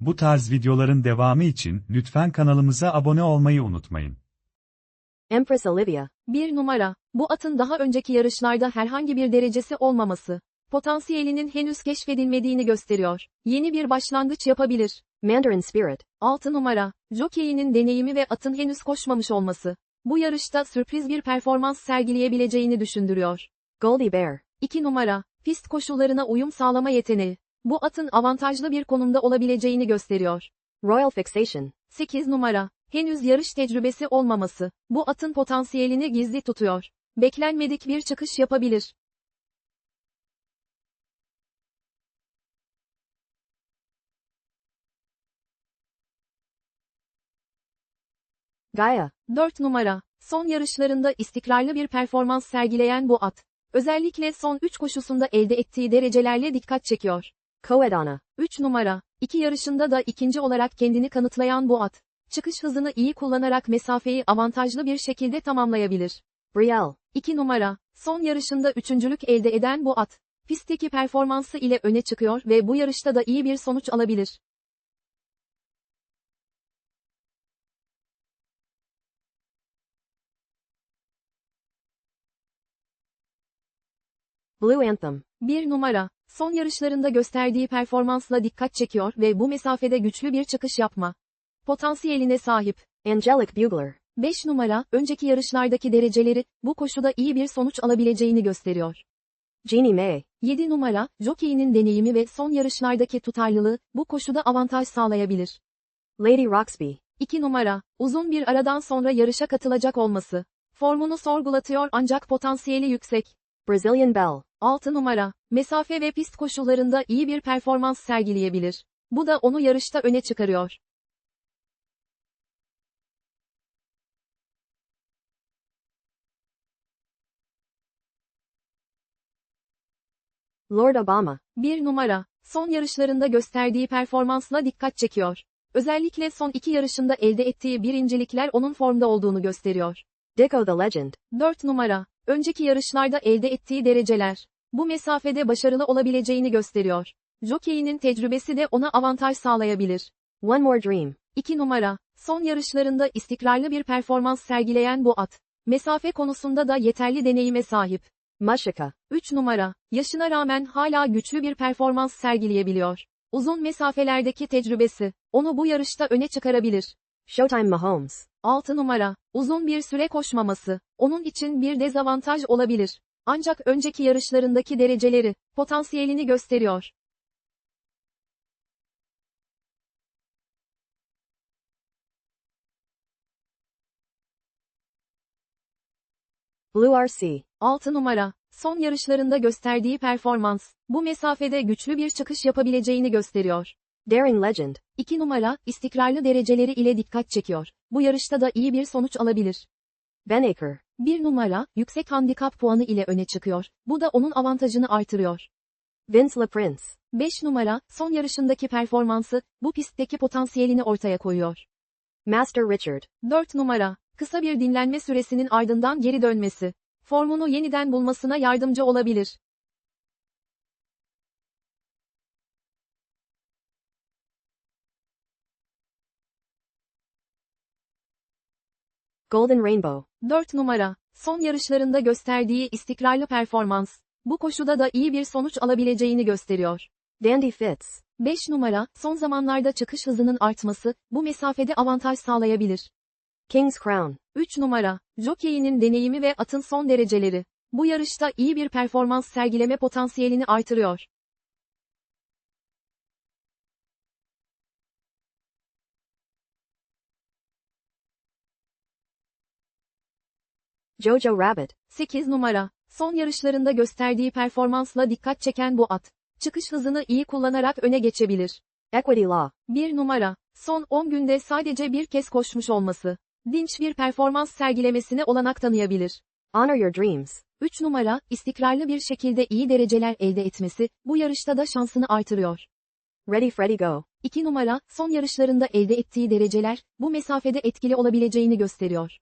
Bu tarz videoların devamı için lütfen kanalımıza abone olmayı unutmayın. Empress Olivia, 1 numara, bu atın daha önceki yarışlarda herhangi bir derecesi olmaması, potansiyelinin henüz keşfedilmediğini gösteriyor. Yeni bir başlangıç yapabilir. Mandarin Spirit, 6 numara, jokeyinin deneyimi ve atın henüz koşmamış olması, bu yarışta sürpriz bir performans sergileyebileceğini düşündürüyor. Goldie Bear, 2 numara, pist koşullarına uyum sağlama yeteneği, bu atın avantajlı bir konumda olabileceğini gösteriyor. Royal Fixation, 8 numara, henüz yarış tecrübesi olmaması, bu atın potansiyelini gizli tutuyor. Beklenmedik bir çıkış yapabilir. Gaia, 4 numara, son yarışlarında istikrarlı bir performans sergileyen bu at, özellikle son 3 koşusunda elde ettiği derecelerle dikkat çekiyor. Coedana, 3 numara, iki yarışında da ikinci olarak kendini kanıtlayan bu at, çıkış hızını iyi kullanarak mesafeyi avantajlı bir şekilde tamamlayabilir. Brielle, 2 numara, son yarışında üçüncülük elde eden bu at, pistteki performansı ile öne çıkıyor ve bu yarışta da iyi bir sonuç alabilir. Blue Anthem, 1 numara, son yarışlarında gösterdiği performansla dikkat çekiyor ve bu mesafede güçlü bir çıkış yapma potansiyeline sahip. Angelic Bugler, 5 numara, önceki yarışlardaki dereceleri, bu koşuda iyi bir sonuç alabileceğini gösteriyor. Jeannie May, 7 numara, jokeyinin deneyimi ve son yarışlardaki tutarlılığı, bu koşuda avantaj sağlayabilir. Lady Roxby, 2 numara, uzun bir aradan sonra yarışa katılacak olması. Formunu sorgulatıyor ancak potansiyeli yüksek. Brazilian Belle, 6 numara, mesafe ve pist koşullarında iyi bir performans sergileyebilir. Bu da onu yarışta öne çıkarıyor. Lord Obama, 1 numara, son yarışlarında gösterdiği performansla dikkat çekiyor. Özellikle son iki yarışında elde ettiği birincilikler onun formda olduğunu gösteriyor. Dicko the Legend, 4 numara, önceki yarışlarda elde ettiği dereceler, bu mesafede başarılı olabileceğini gösteriyor. Jokeyinin tecrübesi de ona avantaj sağlayabilir. One More Dream, 2 numara, son yarışlarında istikrarlı bir performans sergileyen bu at, mesafe konusunda da yeterli deneyime sahip. Mushika, 3 numara, yaşına rağmen hala güçlü bir performans sergileyebiliyor. Uzun mesafelerdeki tecrübesi, onu bu yarışta öne çıkarabilir. Showtime Mahomes, 6 numara, uzun bir süre koşmaması, onun için bir dezavantaj olabilir. Ancak önceki yarışlarındaki dereceleri, potansiyelini gösteriyor. Blue RC, 6 numara, son yarışlarında gösterdiği performans, bu mesafede güçlü bir çıkış yapabileceğini gösteriyor. Daring Legend, 2 numara, istikrarlı dereceleri ile dikkat çekiyor. Bu yarışta da iyi bir sonuç alabilir. Ben Aker, 1 numara, yüksek handikap puanı ile öne çıkıyor. Bu da onun avantajını artırıyor. Vince LaPrince, 5 numara, son yarışındaki performansı, bu pistteki potansiyelini ortaya koyuyor. Master Richard, 4 numara, kısa bir dinlenme süresinin ardından geri dönmesi, formunu yeniden bulmasına yardımcı olabilir. Golden Rainbow, 4 numara, son yarışlarında gösterdiği istikrarlı performans, bu koşuda da iyi bir sonuç alabileceğini gösteriyor. Dandy Fitz, 5 numara, son zamanlarda çıkış hızının artması, bu mesafede avantaj sağlayabilir. King's Crown, 3 numara, jokeyinin deneyimi ve atın son dereceleri, bu yarışta iyi bir performans sergileme potansiyelini artırıyor. Jojo Rabbit, 8 numara, son yarışlarında gösterdiği performansla dikkat çeken bu at, çıkış hızını iyi kullanarak öne geçebilir. Equity Law, 1 numara, son 10 günde sadece bir kez koşmuş olması, dinç bir performans sergilemesine olanak tanıyabilir. Honor Your Dreams, 3 numara, istikrarlı bir şekilde iyi dereceler elde etmesi, bu yarışta da şansını artırıyor. Ready Freddy Go, 2 numara, son yarışlarında elde ettiği dereceler, bu mesafede etkili olabileceğini gösteriyor.